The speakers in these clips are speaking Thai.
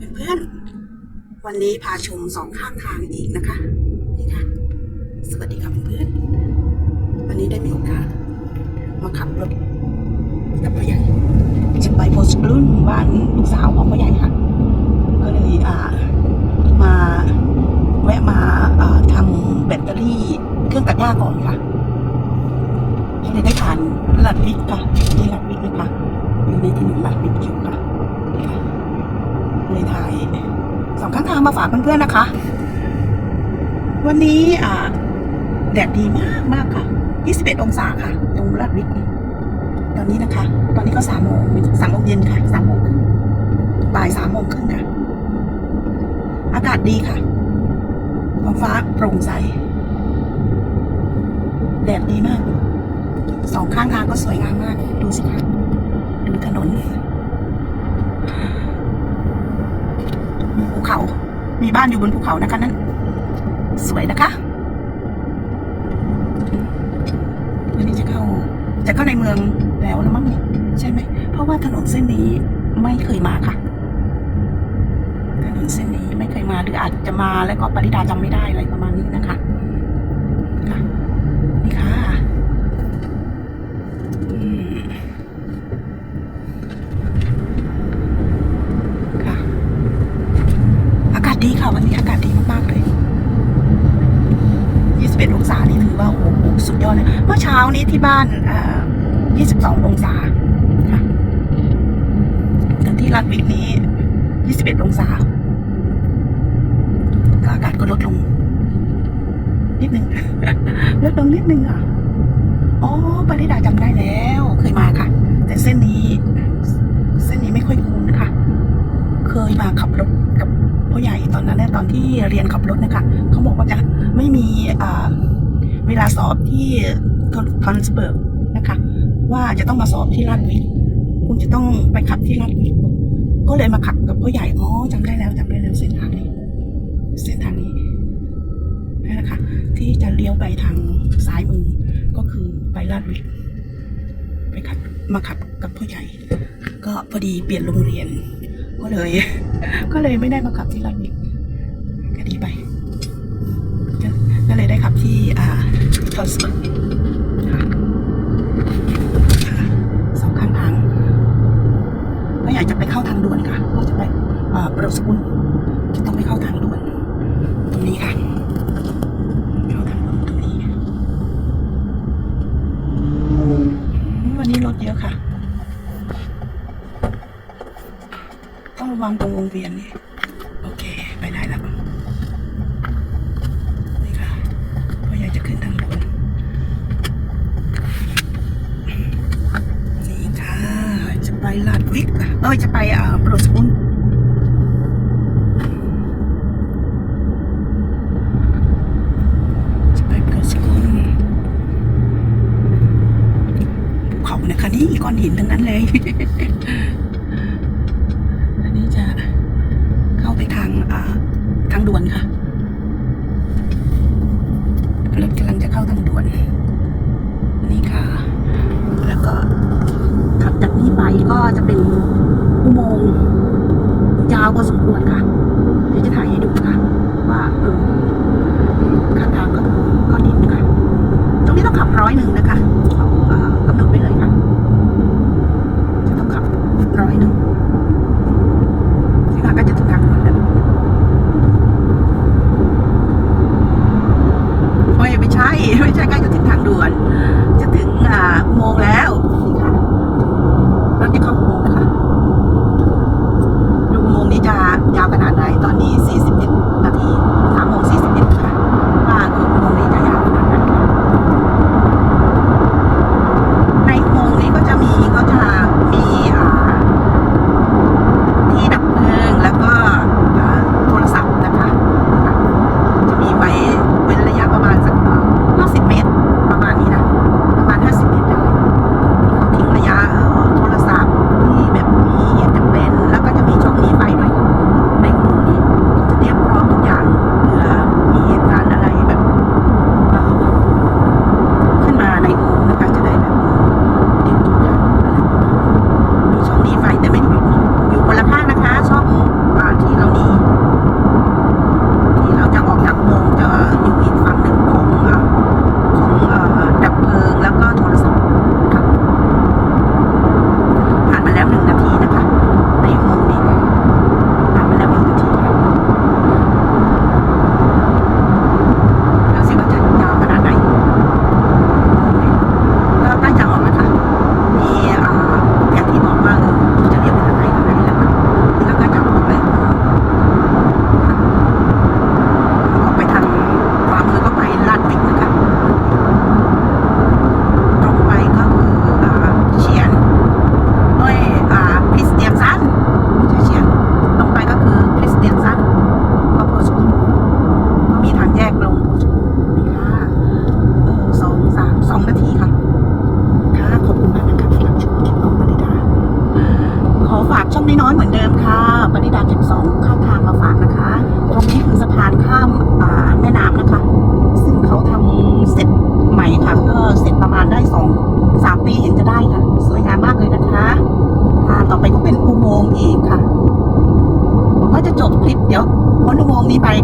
เพื่อนๆ วันนี้พาชมสองข้างทางอีกนะคะ นี่ค่ะ สวัสดีครับเพื่อนๆ วันนี้ได้มีโอกาส มาขับรถกับพ่อใหญ่จะไปโพสต์รุ่นบ้านลูกสาวของพ่อใหญ่ค่ะ ก็เลยอ่ามาแวะมาอ่าทำแบตเตอรี่เครื่องตัดหญ้าก่อนค่ะเลยได้ทานหลัดวิกค่ะที่หลัดวิกนะคะอยู่ในที่หนึ่งหลัดวิกอยู่ถ่าย สองข้างทางมาฝากเพื่อนๆนะคะ วันนี้อ่าแดดดีมากมากค่ะ 21 องศาค่ะ ตรงลาดวิกนี่ตอนนี้นะคะ ตอนนี้ก็สามโมงสามโมงเย็นค่ะสามโมงครึ่งบ่ายสามโมงครึ่งค่ะ อากาศดีค่ะท้องฟ้าโปร่งใส แดดดีมาก สองข้างทางก็สวยงามมาก ดูสิคะ ดูถนน มีภูเขา มีบ้านอยู่บนภูเขานะคะนั่นสวยนะคะวันนี้จะเข้า จะเข้าในเมืองแล้วนะมั้งเนี่ยใช่ไหม เพราะว่าถนนเส้นนี้ไม่เคยมาค่ะ ถนนเส้นนี้ไม่เคยมาหรืออาจจะมาแล้วก็ปริดาจำไม่ได้อะไรประมาณนี้นะคะนี่ค่ะอืมค่ะ อากาศดีค่ะ วันนี้อากาศดีมากๆเลย 21 องศานี่ถือว่าโอ้โหสุดย อดเลยเมื่อเช้านี้ที่บ้าน22 องศาค่ะแต่ที่ลาดวิกนี้ 21 องศาอากาศก็ลดลง นิดนึงลดลงนิดนึงอะอ๋อปริดาจำได้แล้ว เคยมาค่ะ แต่เส้นนี้ เส้นนี้ไม่ค่อยคุ้นนะคะ เคยมาขับรถกับพ่อใหญ่ตอนนั้นเนี่ยตอนที่เรียนขับรถนะคะเขาบอกว่าจะไม่มีอ่า เวลาสอบที่ทอนสเบิร์กนะคะ ว่าจะต้องมาสอบที่ลาดวิกคุณจะต้องไปขับที่ลาดวิกก็เลยมาขับกับพ่อใหญ่อ๋อจำได้แล้วจำได้แล้วเส้นทางนี้เส้นทางนี้นั่นแหละค่ะที่จะเลี้ยวไปทางซ้ายมือก็คือไปลาดวิกไปขับมาขับกับพ่อใหญ่ ก็พอดีเปลี่ยนโรงเรียน ก็เลย ก็เลยไม่ได้มาขับที่ลาดวิกก็ดีไป ทอนสเบิร์กค่ะค่ะสองข้างทางก็อยากจะไปเข้าทางด่วนค่ะก็จะไปอ่าประสกุลจะต้องไปเข้าทางด่วน ตรงนี้ค่ะเข้าทางด่วนตรงนี้วันนี้รถเยอะค่ะ ต้องระวังตรงวงเวียนนี่ โอเค ไปได้แล้ว นี่ค่ะพ่อใหญ่จะขึ้นทางด่วนนี่ค่ะ จะไปลาด วิกเอ้ย จะไปอ่าโปรสกุลจะไปโปรสกุลภูเขานะคะนี่ก้อนหินทั้งนั้นเลย อันนี้จะเข้าไปทางอ่าทางด่วนค่ะรถกำลังจะเข้าทางด่วน นี่ค่ะ แล้วก็ขับจากนี้ไปก็จะเป็นอุโมงค์ ย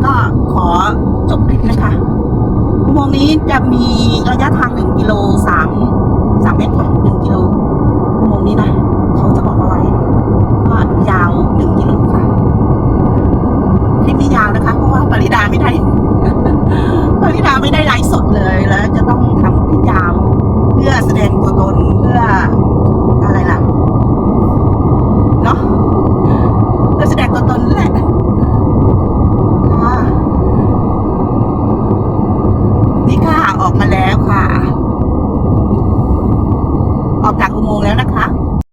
ก็ขอจบคลิปนะคะอุโมงนี้จะมีระยะทางหนึ่งกิโลสามสามเมตรค่ะหนึ่งกิโลอุโมงนี้นะเขาจะบอกเอาไว้ว่ายาวหนึ่งกิโลค่ะคลิปนี้ยาวนะคะ เพราะว่าปริดาไม่ได้ปริดาไม่ได้ไลฟ์สดเลยแล้วจะต้อง